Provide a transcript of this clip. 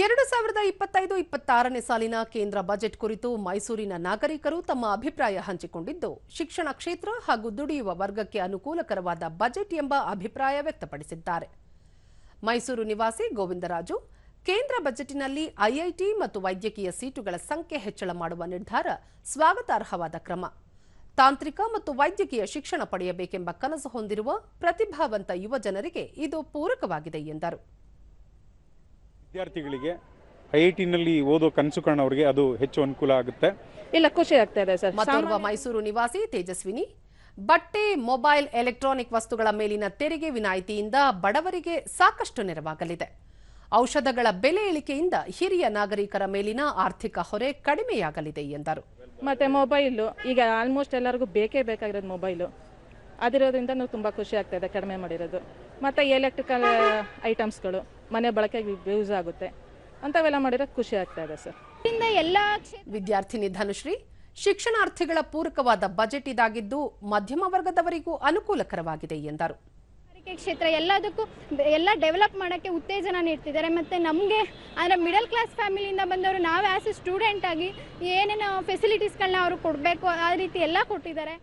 ಎರಡು ಸಾವಿರದ ಇಪ್ಪತ್ತೈದು ಇಪ್ಪತ್ತಾರನೇ ಸಾಲಿನ ಕೇಂದ್ರ ಬಜೆಟ್ ಕುರಿತು ಮೈಸೂರಿನ ನಾಗರಿಕರು ತಮ್ಮ ಅಭಿಪ್ರಾಯ ಹಂಚಿಕೊಂಡಿದ್ದು, ಶಿಕ್ಷಣ ಕ್ಷೇತ್ರ ಹಾಗೂ ದುಡಿಯುವ ವರ್ಗಕ್ಕೆ ಅನುಕೂಲಕರವಾದ ಬಜೆಟ್ ಎಂಬ ಅಭಿಪ್ರಾಯ ವ್ಯಕ್ತಪಡಿಸಿದ್ದಾರೆ. ಮೈಸೂರು ನಿವಾಸಿ ಗೋವಿಂದರಾಜು, ಕೇಂದ್ರ ಬಜೆಟ್ನಲ್ಲಿ ಐಐಟಿ ಮತ್ತು ವೈದ್ಯಕೀಯ ಸೀಟುಗಳ ಸಂಖ್ಯೆ ಹೆಚ್ಚಳ ಮಾಡುವ ನಿರ್ಧಾರ ಸ್ವಾಗತಾರ್ಹವಾದ ಕ್ರಮ. ತಾಂತ್ರಿಕ ಮತ್ತು ವೈದ್ಯಕೀಯ ಶಿಕ್ಷಣ ಪಡೆಯಬೇಕೆಂಬ ಕನಸು ಹೊಂದಿರುವ ಪ್ರತಿಭಾವಂತ ಯುವಜನರಿಗೆ ಇದು ಪೂರಕವಾಗಿದೆ ಎಂದರು. ವಿದ್ಯಾರ್ಥಿಗಳಿಗೆ ಐ ಐ ಟಿನಲ್ಲಿ ಓದೋ ಕನಸು ಕಾಣೋರಿಗೆ ಅದು ಹೆಚ್ಚು ಅನುಕೂಲ ಆಗುತ್ತೆ. ಇಲ್ಲ ಖುಷಿ ಆಗ್ತಾ ಇದೆ ಸರ್. ಮತ್ತೋರ್ವ ಮೈಸೂರು ನಿವಾಸಿ ತೇಜಸ್ವಿನಿ ಬಟ್ಟೆ ಮೊಬೈಲ್ ಎಲೆಕ್ಟ್ರಾನಿಕ್ ವಸ್ತುಗಳ ಮೇಲಿನ ತೆರಿಗೆ ವಿನಾಯಿತಿಯಿಂದ ಬಡವರಿಗೆ ಸಾಕಷ್ಟು ನೆರವಾಗಲಿದೆ. ಔಷಧಗಳ ಬೆಲೆ ಇಳಿಕೆಯಿಂದ ಹಿರಿಯ ನಾಗರಿಕರ ಮೇಲಿನ ಆರ್ಥಿಕ ಹೊರೆ ಕಡಿಮೆಯಾಗಲಿದೆ ಎಂದರು. ಮತ್ತೆ ಮೊಬೈಲು ಈಗ ಆಲ್ಮೋಸ್ಟ್ ಎಲ್ಲರಿಗೂ ಬೇಕೇ ಬೇಕಾಗಿರೋದು ಮೊಬೈಲು. ಅದಿರೋದ್ರಿಂದ ನಾವು ತುಂಬ ಖುಷಿ ಆಗ್ತಾ ಇದೆ ಕಡಿಮೆ ಮಾಡಿರೋದು. ಮತ್ತೆ ಎಲೆಕ್ಟ್ರಿಕಲ್ ಐಟಮ್ಸ್ಗಳು ಮನೆ ಬಳಕೆಗೆ ಯೂಸ್ ಆಗುತ್ತೆ. ಅಂಥವೆಲ್ಲ ಮಾಡಿದ್ರೆ ಖುಷಿ ಆಗ್ತಾ ಇದೆ ಸರ್. ಎಲ್ಲ ವಿದ್ಯಾರ್ಥಿನಿ ಧನುಶ್ರೀ ಶಿಕ್ಷಣಾರ್ಥಿಗಳ ಪೂರಕವಾದ ಬಜೆಟ್ ಇದಾಗಿದ್ದು ಮಧ್ಯಮ ವರ್ಗದವರಿಗೂ ಅನುಕೂಲಕರವಾಗಿದೆ ಎಂದರು. ಕ್ಷೇತ್ರ ಎಲ್ಲದಕ್ಕೂ ಎಲ್ಲ ಡೆವಲಪ್ ಮಾಡೋಕ್ಕೆ ಉತ್ತೇಜನ ನೀಡ್ತಿದ್ದಾರೆ. ಮತ್ತು ನಮಗೆ ಅಂದರೆ ಮಿಡಲ್ ಕ್ಲಾಸ್ ಫ್ಯಾಮಿಲಿಯಿಂದ ಬಂದವರು ನಾವು ಆಸ್ ಎ ಸ್ಟೂಡೆಂಟ್ ಆಗಿ ಏನೇನು ಫೆಸಿಲಿಟೀಸ್ಗಳನ್ನ ಅವರು ಕೊಡಬೇಕು ಆ ರೀತಿ ಎಲ್ಲ ಕೊಟ್ಟಿದ್ದಾರೆ.